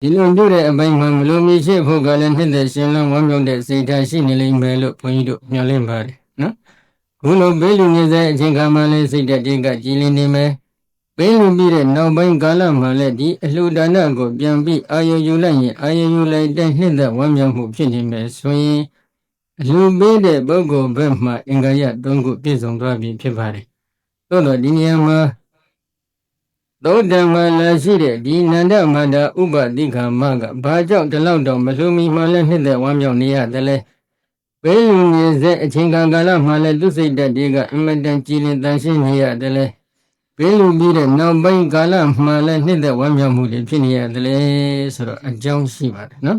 ဒီလိုပြုတဲ့အပိုင်းမှာမလိုမီရှိဖို့ကလည်းနှစ်သက်ရှင်လန်းဝမ်းမြောက်တဲ့စိတ်ဓာတ်ရှိနေလိမ့်မယ်လို့ဘုန်းကြီးတို့မျှော်လင့်ပါတယ်နော်ခုလိုဘေးလူနေတဲ့အချိန်ခါမှလည်းစိတ်ဓာတ်တွေကကြည်လင်နေမယ်ဘေးလူပြီးတဲ့နောက်ပိုင်းကာလမှာလည်းဒီအလှူဒါနကိုပြန်ပြီးအာရုံယူလိုက်ရင်အာရုံယူလိုက်တဲ့နှစ်သက်ဝမ်းမြောက်မှုဖြစ်နေမယ်ဆိုရင်အလှူပေးတဲ့ပုဂ္ဂိုလ်ဘက်မှအင်္ဂါရသုံးခုပြည့်စုံသွားပြီဖြစ်ပါတယ်သို့တော့ဒီနေရာမှာ သောတမလာရှိတဲ့ဒီနန္ဒမန္တာဥပတိခာမကဘာကြောင့်ဒီလောက်တော့မလှူမီမှလည်းနှစ်သက်ဝမ်းမြောက်နေရတယ်လဲဘေးလူနေစေအချိန်ကာလမှလည်းသူစိတ်ဓာတ်တွေကအင်မတန်ကြည်လင်တန်ရှင်းနေရတယ်လဲဘေးလူပြီးတဲ့နောက်ပိုင်းကာလမှလည်းနှစ်သက်ဝမ်းမြောက်မှုတွေဖြစ်နေရတယ်လေဆိုတော့အကြောင်းရှိပါတယ်နော်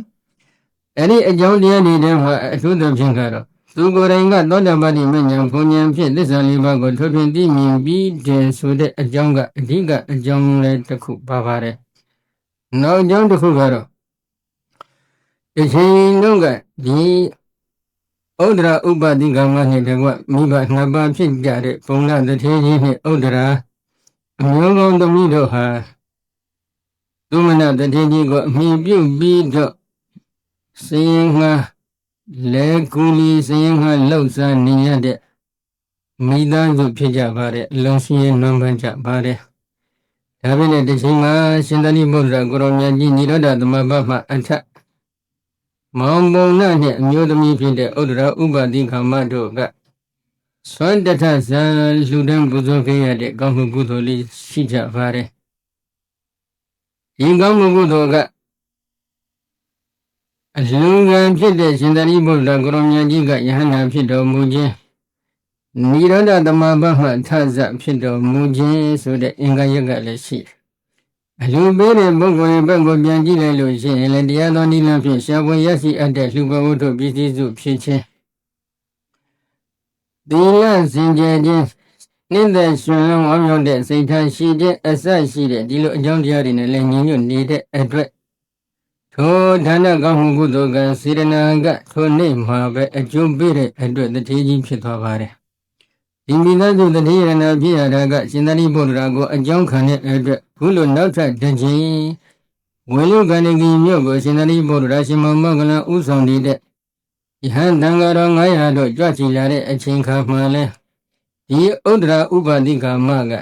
အဲ့ဒီအကြောင်းတရားတွေထဲမှာအထူးသဖြင့်ကတော့ သူကိုယ်တိုင်ကသောတာပတိမဉ္ဇဉ်ဘုံဉ္ဇဉ်ဖြင့်သစ္စာလေးပါးကိုထုတ်ပြန်သိမြင်ပြီးတယ်ဆိုတဲ့အကြောင်းကအဓိကအကြောင်းလည်းတစ်ခုပါပါတယ်။နောက်အကြောင်းတစ်ခုကတော့ဒီချိန်လုံးကဒီဩဒရာဥပတိကမနဲ့တကွမိဘနှစ်ပါးဖြစ်ကြတဲ့ဘုံလာတထေးကြီးနဲ့ဩဒရာအမျိုးကောင်းသမီးတို့ဟာသူမနတထေးကြီးကိုအမိပြုပြီးတော့စင်ရင်ငှား လဲကူလီစရင်ဟာလှုပ်ရှားနေရတဲ့မိသားစုဖြစ်ကြပါတယ်အလုံးစုံရဲ့နွမ်းပန်းကြပါတယ်ဒါပေမဲ့ဒီချိန်မှာရှင်သာရိပုတ္တရာကိုရောင်မြတ်ကြီးနိရောဓသမဘတ်မှအထက်မောင်ပုံနာနှင့်အမျိုးသမီးဖြစ်တဲ့ဥဒ္ဒရာဥပတိခမတို့ကသွန်တထဇံလူတန်းပူဇော်ခဲ့ရတဲ့ကောင်းမှုကုသိုလ်လေးရှိကြပါတယ်ဒီကောင်းမှုကုသိုလ်က အလူကံဖြစ်တဲ့ရှင်သာရိပုတ္တရာကိုရောင်မြတ်ကြီးကယဟန္တာဖြစ်တော်မူခြင်းနိရောဓသမဘတ်မှထဇဖြစ်တော်မူခြင်းဆိုတဲ့အင်္ဂါရက်ကလည်းရှိတယ်အလူပေးတဲ့ပုဂ္ဂိုလ်ရဲ့ဘက်ကိုပြန်ကြည့်လိုက်လို့ရှိရင်လည်းတရားတော်နိလဖြင့်ရှားပွင့်ရရှိအပ်တဲ့လူဘဝတ္ထုပစ္စည်းစုဖြစ်ခြင်းသီလစင်ကြယ်ခြင်းနိဒ္ဒရှင်လုံးဝမြောက်တဲ့စိတ်ထားရှိတဲ့အစရှိတဲ့ဒီလိုအကြောင်းတရားတွေနဲ့လည်းညီညွတ်နေတဲ့အတွက် ထိုဒါနကောင်းမှုကုသိုလ်ကံစေရနာကထိုနေ့မှာပဲအကျိုးပေးတဲ့အတွက်တတိကြီးဖြစ်သွားပါတယ်ဒီမိသားစုတတိယနာဖြစ်ရတာကရှင်သာရိပုတ္တရာကိုအကြောင်းခံတဲ့အတွက်ခုလိုနောက်ထပ်တစ်ချိန်ဝေလူကဏ္ဍကြီးမြို့ကိုရှင်သာရိပုတ္တရာရှင်မောင်ကလဥဆောင်နေတဲ့ယဟန်တန်ဃာတော်900တို့ကြွချီလာတဲ့အချိန်ခါမှလည်းဒီဥဒ္ဒရာဥပတိကာမက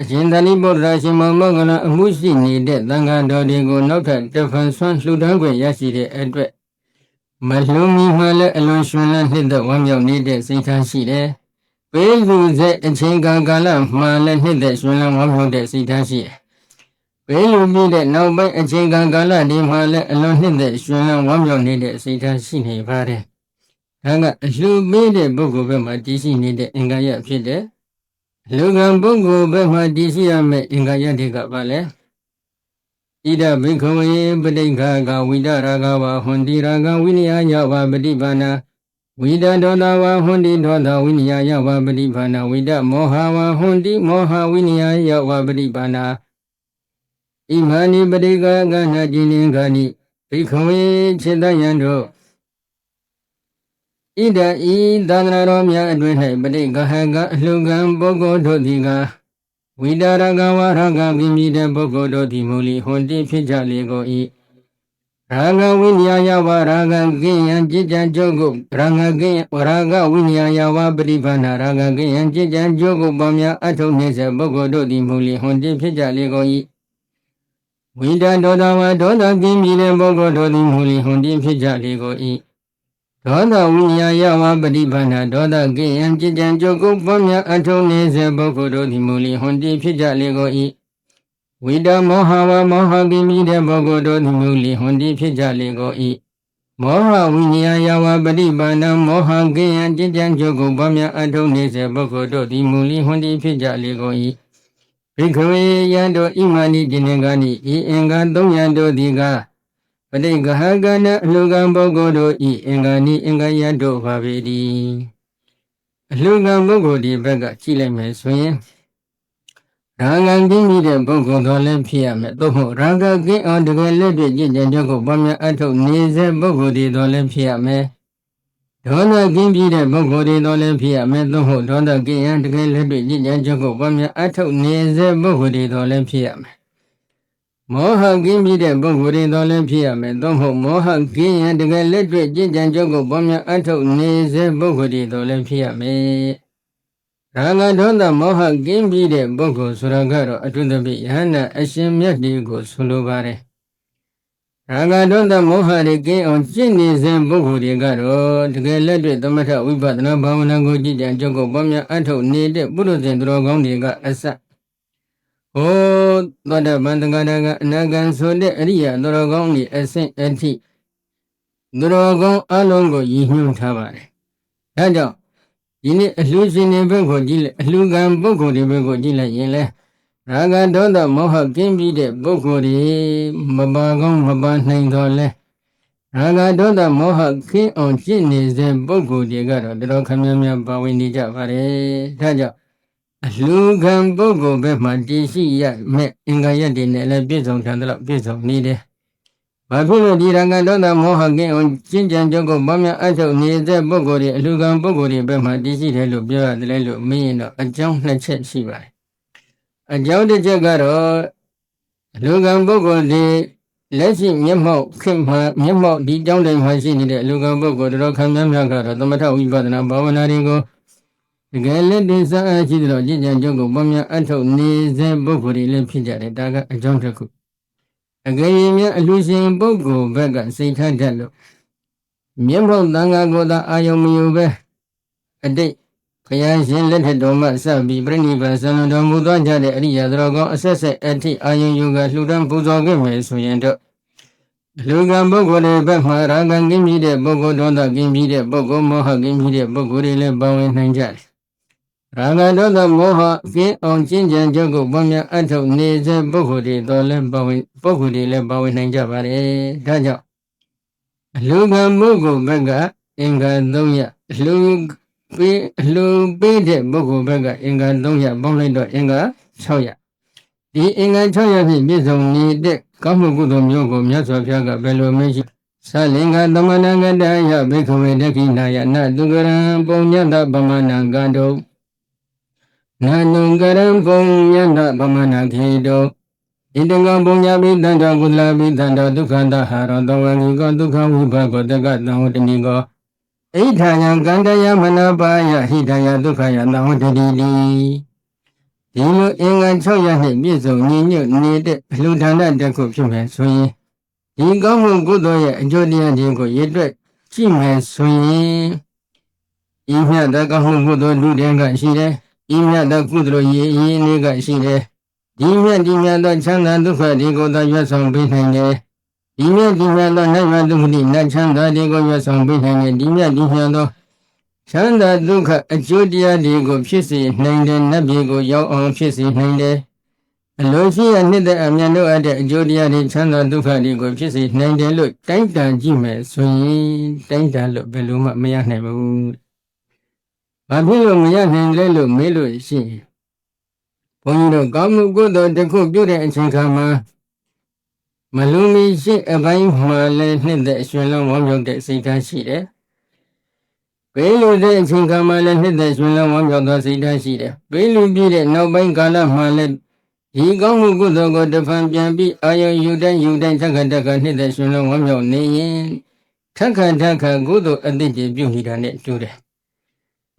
အရှင်သာရိပုတ္တရာရှင်မောင်မောကလအမှုရှိနေတဲ့သံဃာတော်တွေကိုနောက်ထပ်တဖန်ဆွမ်းလှူဒန်းခွင့်ရရှိတဲ့အတွက်မလုံမီမှလည်းအလွန်ရှင်လန်းနှစ်သက်ဝမ်းမြောက်နေတဲ့စိတ်ထားရှိတယ်။ပေးလူစေအချိန်ကာကာလမှလည်းနှစ်သက်ရှင်လန်းဝမ်းမြောက်တဲ့စိတ်ထားရှိတယ်။ပေးလူပြီးတဲ့နောက်ပိုင်းအချိန်ကာကာလဒီမှလည်းအလွန်နှစ်သက်ရှင်လန်းဝမ်းမြောက်နေတဲ့စိတ်ထားရှိနေပါတယ်။ဒါကအလှူပေးတဲ့ပုဂ္ဂိုလ်ဘက်မှာတည်ရှိနေတဲ့အင်္ဂါရဖြစ်တဲ့ လူကံပုဂ္ဂိုလ်ဘက်မှတည်ရှိရမယ့်အင်္ဂါရတွေကပါလဲဣဒဘိခဝေပဋိက္ခာကဝိဒရာဂဝဟွန်တိရာဂဝိနည်းယဝပฏิပါဏဝိဒဒောတာဝဟွန်တိဒောတာဝိနည်းယဝပฏิပါဏဝိဒမောဟဝဟွန်တိမောဟဝိနည်းယဝပฏิပါဏဣမဏိပဋိက္ခာကနာจิလင်္ဂာနိဘိခဝေจิตယံတို့ ဣဒဤသန္တရာတော်များအတွင်၌ပဋိကဟကအလှကံပုဂ္ဂိုလ်တို့သည်ကဝိတာရကဝရကပြင်းပြီးတဲ့ပုဂ္ဂိုလ်တို့သည်မူလီဟွန်တိဖြစ်ကြလေကိုဤရာဂဝိညာယဝရာဂကိယံจิตကြံကြုတ်ကိုရာဂကိယရာဂဝိညာယဝပရိပန္နာရာဂကိယံจิตကြံကြုတ်ကိုပေါများအထုံနေစေပုဂ္ဂိုလ်တို့သည်မူလီဟွန်တိဖြစ်ကြလေကိုဤဝိတဒေါသဝဒေါသကင်းပြီးတဲ့ပုဂ္ဂိုလ်တို့သည်မူလီဟွန်တိဖြစ်ကြလေကိုဤ ဒေါသဝိညာယဝပฏิပန္နာဒေါသကိယံจิตကြံကြုတ်ကိုပေါများအထုံနေစေပုဂ္ဂိုလ်တို့သည်မူလီဟွန်တိဖြစ်ကြလေကိုဤဝိတမောဟဝမောဟကိမိတဲ့ပုဂ္ဂိုလ်တို့သည်မူလီဟွန်တိဖြစ်ကြလေကိုဤမောဟဝိညာယဝပฏิပန္နမောဟကိယံจิตကြံကြုတ်ကိုပေါများအထုံနေစေပုဂ္ဂိုလ်တို့သည်မူလီဟွန်တိဖြစ်ကြလေကိုဤဘိခဝေယံတို့ဣမဏိတိနေကနိဤအင်္ဂါ၃ရံတို့သည်က ပဋိကဟကနအလှကံပုဂ္ဂိုလ်တို့ဤအင်္ဂါနိအင်္ဂါယတို့ပါပေသည်အလှကံပုဂ္ဂိုလ်ဒီဘက်ကကြည့်လိုက်မယ်ဆိုရင်ရာဂံကင်းပြီးတဲ့ပုဂ္ဂိုလ်တော်လည်းဖြစ်ရမယ်သို့မဟုတ်ရာဂကင်းအောင်တကယ်လက်တွေ့ကြည်ကြံကြောက်ကိုပွားများအထုတ်နေစေပုဂ္ဂိုလ်ဒီတော်လည်းဖြစ်ရမယ်ဒေါသကင်းပြီးတဲ့ပုဂ္ဂိုလ်တွေတော်လည်းဖြစ်ရမယ်သို့မဟုတ်ဒေါသကင်းရန်တကယ်လက်တွေ့ကြည်ကြံကြောက်ကိုပွားများအထုတ်နေစေပုဂ္ဂိုလ်ဒီတော်လည်းဖြစ်ရမယ် မောဟကင်းပြီးတဲ့ပုဂ္ဂိုလ်တွေတော့လည်းဖြစ်ရမယ်သို့မဟုတ်မောဟကင်းရင်တကယ်လက်တွေ့ကြင်ကြံကြုတ်ကိုပေါ်များအထုတ်နေစေပုဂ္ဂိုလ်တွေတော့လည်းဖြစ်ရမယ်ရာဂဒေါသမောဟကင်းပြီးတဲ့ပုဂ္ဂိုလ်ဆိုတာကတော့အထုသပိယဟန္တာအရှင်မြတ်ဒီကိုဆိုလိုပါတယ်ရာဂဒေါသမောဟတွေကင်းအောင်ကျင့်နေစေပုဂ္ဂိုလ်တွေကတော့တကယ်လက်တွေ့သမထဝိပဿနာဘာဝနာကိုကြည်ကြံကြုတ်ကိုပေါ်များအထုတ်နေတဲ့ပုရိသေသူတော်ကောင်းတွေကအစ ဟောသောတပန်တက္ကရာကအနာဂံဆိုတဲ့အရိယာသူတော်ကောင်းတွေအဆင့်အထိသူတော်ကောင်းအလုံးကိုရည်ညွှန်းထားပါတယ်ဒါကြောင့်ဒီနေ့အလှူရှင်တွေဘက်ကိုကြည့်လိုက်အလှူကံပုဂ္ဂိုလ်တွေဘက်ကိုကြည့်လိုက်ရင်လဲရာဂဒေါသမောဟကင်းပြီးတဲ့ပုဂ္ဂိုလ်တွေမပါကောင်းမပါနိုင်တော့လဲရာဂဒေါသမောဟကင်းအောင်ကျင့်နေတဲ့ပုဂ္ဂိုလ်တွေကတော့တော်တော်ခမ်းများများပါဝင်နေကြပါတယ်ဒါကြောင့် အလှူခံပုဂ္ဂိုလ်ဘက်မှာတည်ရှိရမဲ့အင်္ဂါရက်တွေနဲ့လည်းပြည့်စုံတယ်လို့ပြည့်စုံနေတယ်။ဘာဖြစ်လို့ဒီရံကဒေါသမောဟကင်းအောင်ကျင့်ကြံကြုတ်ကိုဘာမှအထုတ်နေတဲ့ပုဂ္ဂိုလ်တွေအလှူခံပုဂ္ဂိုလ်တွေဘက်မှာတည်ရှိတယ်လို့ပြောရတယ်လို့မင်းရင်တော့အကြောင်းနှစ်ချက်ရှိပါတယ်။အကြောင်းတစ်ချက်ကတော့အလှူခံပုဂ္ဂိုလ်တွေလက်ရှိမျက်မှောက်ခင်မှာမျက်မှောက်ဒီကြောင်းတိုင်းမှာရှိနေတဲ့အလှူခံပုဂ္ဂိုလ်တော်ခံများများကတော့သမထဝိပဿနာဘာဝနာတွေကို တကယ်လက်တွေ့စားအားရှိသလိုကြည်ကြံကြုတ်ကိုပေါ်များအထုတ်နေစေပုဂ္ဂိုလ်တွေလည်းဖြစ်ကြတယ်ဒါကအကြောင်းတစ်ခုအကယ်၍များအလူရှင်ပုဂ္ဂိုလ်ဘက်ကစိတ်ထတတ်လို့မျက်မှောက်တန်ခါကိုယ်သာအာယုံမယူပဲအတိတ်ဘုရားရှင်လက်ထက်တော်မှစပြီးပြိဋိဘံဆံတော်မူသောကြတဲ့အရိယာတော်ကောအဆက်ဆက်အထိအာယုံယူကလှူဒန်းပူဇော်ခဲ့မယ်ဆိုရင်တော့လူကံပုဂ္ဂိုလ်တွေဘက်မှာရာဂံကင်းပြီးတဲ့ပုဂ္ဂိုလ်ဒေါသကင်းပြီးတဲ့ပုဂ္ဂိုလ်မောဟကင်းပြီးတဲ့ပုဂ္ဂိုလ်တွေလည်းပါဝင်နိုင်ကြတယ် ရာဂဒေါသမောဟကင်းအောင်ကျင့်ကြံကြုတ်ကိုပွားများအထောက်နေစေပုဂ္ဂိုလ်တွေတော်လည်းပါဝင်ပုဂ္ဂိုလ်တွေလည်းပါဝင်နိုင်ကြပါတယ်ဒါကြောင့်အလူကံပုဂ္ဂိုလ်ဘက်ကအင်္ဂါ3ရအလူပေးအလူပေးတဲ့ပုဂ္ဂိုလ်ဘက်ကအင်္ဂါ3ရပေါင်းလိုက်တော့အင်္ဂါ6ရဒီအင်္ဂါ6ရဖြင့်ပြည့်စုံနေတဲ့ကောင်းမှုကုသိုလ်မျိုးကိုမြတ်စွာဘုရားကဘယ်လိုမရှိသလင်္ကာသမဏဂတယဘိက္ခဝေတခိနာယနတုကရံပုံညတပမဏကတော နာနုံကရံပုံညန္တဗမနာခေတောဣတံကပုံညာပိတန္တကုလပိတန္တဒုက္ခန္တဟာရောတောဝံကိကောဒုက္ခဝိဘကောတက္ကတံဝတ္တနိကောဣထာယံကန္တယမနာပါယဟိတယဒုက္ခယတံဝတ္တတိတိဒီလိုအင်္ဂါ6ရက်နဲ့ပြည့်စုံညီညွတ်နေတဲ့အလှူဒါနတစ်ခုဖြစ်မယ်ဆိုရင်ဒီကောင်းမှုကုသိုလ်ရဲ့အကျိုးတရားတွေကိုရည်တွက်ကြည့်မယ်ဆိုရင်ဤမြတ်သောကောင်းမှုကုသိုလ်လူတွေကရှိတယ် ဤမြတ်သောကုသိုလ်ရည်ရည်လေးကရှိတယ်ဒီမြတ်ဒီမြတ်သောချမ်းသာဒုက္ခတွေကိုသာရွတ်ဆောင်ပေးနိုင်တယ်ဒီမြတ်ဒီမြတ်သောနိုင်ဝဒုက္ခတိနတ်ချမ်းသာတွေကိုရွတ်ဆောင်ပေးနိုင်တယ်ဒီမြတ်ဒီမြတ်သောချမ်းသာဒုက္ခအကျိုးတရားတွေကိုဖြစ်စေနိုင်တယ်နတ်ပြည်ကိုရောက်အောင်ဖြစ်စေနိုင်တယ်အလိုရှိရနှစ်သက်အမြန်တို့အပ်တဲ့အကျိုးတရားတွေချမ်းသာဒုက္ခတွေကိုဖြစ်စေနိုင်တယ်လို့တိုင်းတန်ကြည့်မယ်ဆိုရင်တိုင်းတန်လို့ဘယ်လိုမှမရနိုင်ဘူး ဘာဖြစ်လို့မရနိုင်လဲလို့မေးလို့ရှိရင်ဘုန်းကြီးတို့ကောင်းမှုကုသိုလ်တစ်ခုပြုတဲ့အချိန်ခါမှာမလူမီရှိအပိုင်းမှာလည်းနှစ်သက်ရွှင်လုံးဝမ်းမြောက်တဲ့စိတ်ဓာတ်ရှိတယ်။ဘေးလူတဲ့အချိန်ခါမှာလည်းနှစ်သက်ရွှင်လုံးဝမ်းမြောက်သောစိတ်ဓာတ်ရှိတယ်။ဘေးလူပြည့်တဲ့နောက်ပိုင်းကာလမှာလည်းဒီကောင်းမှုကုသိုလ်ကိုတဖန်ပြန်ပြီးအာယုံယူတိုင်းယူတိုင်းသက္ကတကနှစ်သက်ရွှင်လုံးဝမ်းမြောက်နေရင်ထက်ခါထက်ခါကုသိုလ်အသစ်တွေပြုနေတာနဲ့တူတယ်။